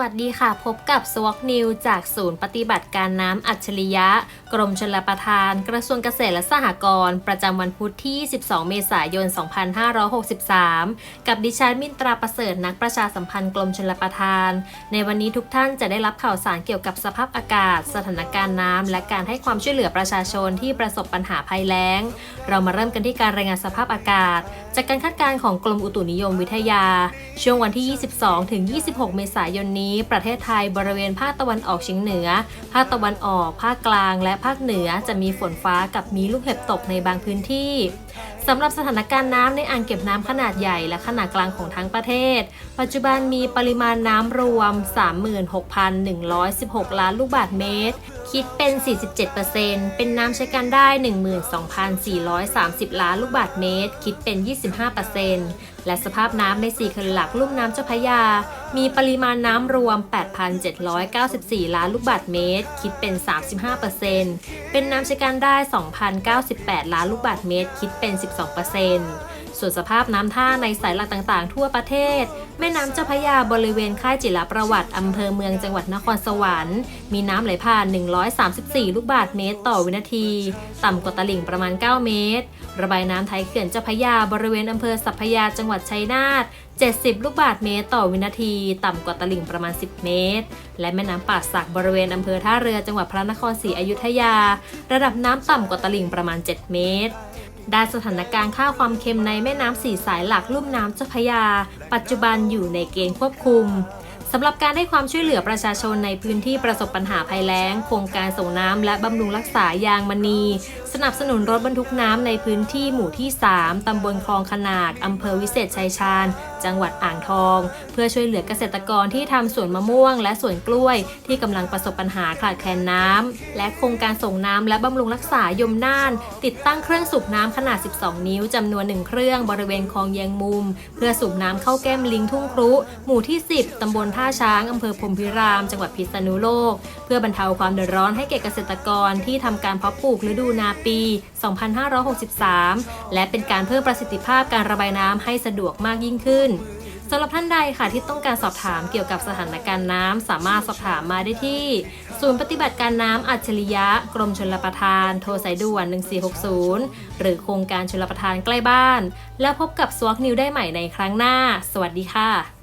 วัสดีค่ะ พบกับสวอกนิวจากศูนย์ปฏิบัติการน้ำอัจฉริยะ กรมชลประทาน กระทรวงเกษตรและสหกรณ์ประจำวันพุธที่ 12 เมษายน 2563 กับดิฉันมินตราประเสริฐนักประชาสัมพันธ์กรมชลประทาน ในวันนี้ทุกท่านจะได้รับข่าวสารเกี่ยวกับสภาพอากาศ สถานการณ์น้ำและการให้ความช่วยเหลือประชาชนที่ประสบปัญหาภัยแล้ง เรามาเริ่มกันที่การรายงานสภาพอากาศ จากการคาดการณ์ของกรมอุตุนิยมวิทยา ช่วงวันที่ 22 ถึง 26 เมษายนนี้ ประเทศไทยบริเวณภาคตะวันออกเฉียงเหนือ ภาคตะวันออก ภาคกลาง และภาคเหนือจะมีฝนฟ้ากับมีลูกเห็บตกในบางพื้นที่สำหรับสถานการณ์น้ำในอ่างเก็บน้ำขนาดใหญ่และขนาดกลางของทั้งประเทศ ปัจจุบันมีปริมาณน้ำรวม 36,116 ล้านลูกบาศก์เมตร คิดเป็น 47%เป็นน้ำใช้การได้ 12,430 ล้านลูกบาศก์เมตร คิดเป็น 25% และสภาพน้ำใน 4 เขื่อนหลักลุ่มน้ำเจ้าพระยา มีปริมาณน้ำรวม 8,794 ล้านลูกบาศก์เมตร คิดเป็น 35%เป็นน้ำใช้การได้ 2,098 ล้านลูกบาศก์เมตร คิดเป็น 12% ส่วนสภาพน้ำท่าในสายหลักต่างๆ ทั่วประเทศ แม่น้ำเจ้าพระยาบริเวณค่ายจิรประวัติอำเภอเมืองจังหวัดนครสวรรค์มีน้ำไหลผ่าน 134 ลูกบาศก์เมตรต่อวินาที ต่ำกว่าตลิ่งประมาณ 9 เมตร ระบายน้ำท้ายเขื่อนเจ้าพระยาบริเวณอำเภอสัพพยาจังหวัดชัยนาท70 ลูกบาศก์เมตรต่อวินาที ต่ำกว่าตลิ่งประมาณ 10 เมตร และแม่น้ำป่าสักบริเวณอำเภอท่าเรือจังหวัดพระนครศรีอยุธยา ระดับน้ำต่ำกว่าตลิ่งประมาณ 7 เมตร ด้านสถานการณ์ค่าความเค็มในแม่น้ำสี่สายหลักลุ่มน้ำเจ้าพยา ปัจจุบันอยู่ในเกณฑ์ควบคุม สำหรับการให้ความช่วยเหลือประชาชนในพื้นที่ประสบปัญหาภัยแล้ง โครงการส่งน้ำและบำรุงรักษายางมณี สนับสนุนรถบรรทุกน้ำในพื้นที่หมู่ที่ 3 ตำบลคลองขนาดอำเภอวิเศษชัยชาญ จังหวัดอ่างทอง เพื่อช่วยเหลือเกษตรกรที่ทำสวนมะม่วง และสวนกล้วย ที่กำลังประสบปัญหาขาดแคลนน้ำและโครงการส่งน้ำและบำรุงรักษายมน่าน ติดตั้งเครื่องสูบน้ำขนาด 12 นิ้วจำนวน1เครื่องบริเวณคลองแยงมุม เพื่อสูบน้ำเข้าแก้มลิงทุ่งครุ หมู่ที่ 10ตำบลท่าช้างอำเภอพรมพิราม จังหวัดพิษณุโลก เพื่อบรรเทาความเดือดร้อนให้แก่เกษตรกรที่ทำการเพาะปลูกฤดูนาปี 2563 และเป็นการเพิ่มประสิทธิภาพการระบายน้ำให้สะดวกมากยิ่งขึ้นสำหรับท่านใดค่ะที่ต้องการสอบถามเกี่ยวกับสถานการณ์น้ำสามารถสอบถามมาได้ที่ ศูนย์ปฏิบัติการน้ำอัจฉริยะ กรมชลประทาน โทรสายด่วน 1460 หรือโครงการชลประทานใกล้บ้าน แล้วพบกับสวกนิวได้ใหม่ในครั้งหน้า สวัสดีค่ะ